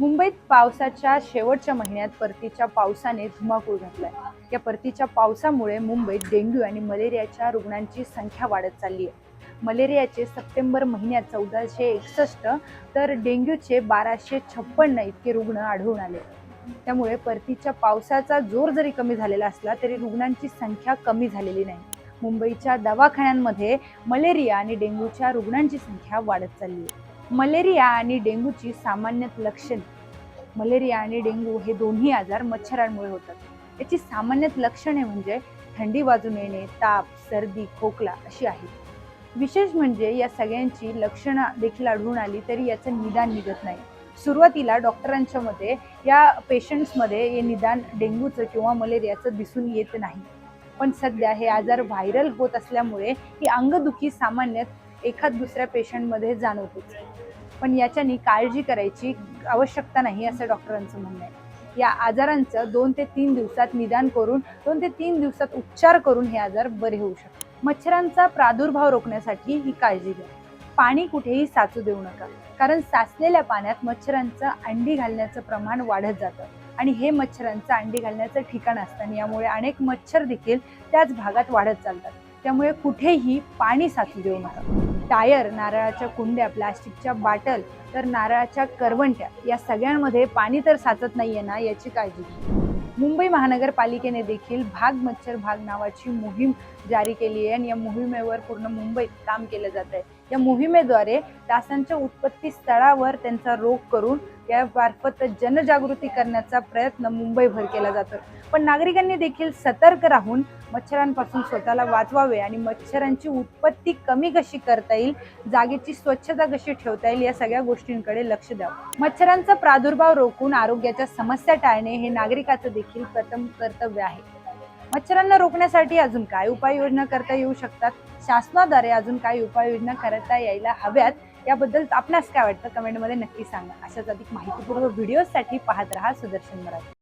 मुंबईत पावसाच्या शेवटच्या महिन्यात परतीच्या पावसाने धुमाकूळ घातलाय. या परतीच्या पावसामुळे मुंबईत डेंग्यू आणि मलेरियाच्या रुग्णांची संख्या वाढत चालली आहे मलेरियाचे सप्टेंबर महिन्यात चौदाशे एकसष्ट तर डेंग्यूचे बाराशे छप्पन्न इतके रुग्ण आढळून आले. त्यामुळे परतीच्या पावसाचा जोर जरी कमी झालेला असला तरी रुग्णांची संख्या कमी झालेली नाही. मुंबईच्या दवाखान्यांमध्ये मलेरिया आणि डेंग्यूच्या रुग्णांची संख्या वाढत चालली आहे मलेरिया आणि डेंग्यूची सामान्य लक्षणे. मलेरिया आणि डेंग्यू हे दोन्ही आजार मच्छरांमुळे होतात. याची सामान्य लक्षणे म्हणजे थंडी वाजून येणे ताप सर्दी खोकला अशी आहेत. विशेष म्हणजे या सगळ्यांची लक्षणं देखील आढळून आली तरी याचं निदान निघत नाही. सुरुवातीला डॉक्टरांच्या मते या पेशंट्समध्ये हे निदान डेंग्यूचं किंवा मलेरियाचं दिसून येत नाही. पण सध्या हे आजार व्हायरल होत असल्यामुळे ही अंगदुखी सामान्यतः एखाद दुसऱ्या पेशंटमध्ये जाणवतेच पण याच्यानी काळजी करायची आवश्यकता नाही असं डॉक्टरांचं म्हणणं आहे. या आजारांचं दोन ते तीन दिवसात निदान करून दोन ते तीन दिवसात उपचार करून हे आजार बरे होऊ शकतात. मच्छरांचा प्रादुर्भाव रोखण्यासाठी ही काळजी घ्या. पाणी कुठेही साचू देऊ नका. कारण साचलेल्या पाण्यात मच्छरांचं अंडी घालण्याचं प्रमाण वाढत जातं. आणि हे मच्छरांचं अंडी घालण्याचं ठिकाण असतं आणि यामुळे अनेक मच्छर देखील त्याच भागात वाढत चालतात. त्यामुळे कुठेही पाणी साचू देऊ नका. टायर नारळाच्या कुंड्या प्लास्टिकच्या बाटल तर नारळाच्या करवंट्या या सगळ्यांमध्ये पाणी तर साचत नाहीये ना याची काळजी घ्या. मुंबई महानगरपालिकेने देखील भाग मच्छर भाग नावाची मोहीम जारी केली आहे आणि या मोहिमेवर पूर्ण मुंबईत काम केलं जात आहे या मोहिमेद्वारे डासांच्या उत्पत्ती स्थळावर त्यांचा रोग करून यामार्फत जनजागृती करण्याचा प्रयत्न मुंबईभर केला जातो पण नागरिकांनी देखील सतर्क राहून मच्छरांपासून स्वतःला वाचवावे आणि मच्छरांची उत्पत्ती कमी कशी करता येईल जागेची स्वच्छता कशी ठेवता येईल या सगळ्या गोष्टींकडे लक्ष द्यावं. मच्छरांचा प्रादुर्भाव रोखून आरोग्याच्या समस्या टाळणे हे नागरिकाचं देखील प्रथम कर्तव्य आहे. मच्छरांना रोखण्यासाठी अजून काय उपाययोजना करता येऊ शकतात? शासनाद्वारे अजून काय उपाययोजना करता यायला हव्यात? याबद्दल आपणास काय वाटतं? कमेंटमध्ये नक्की सांगा. अशाच अधिक माहितीपूर्व व्हिडिओसाठी पाहत राहा सुदर्शन मराठी.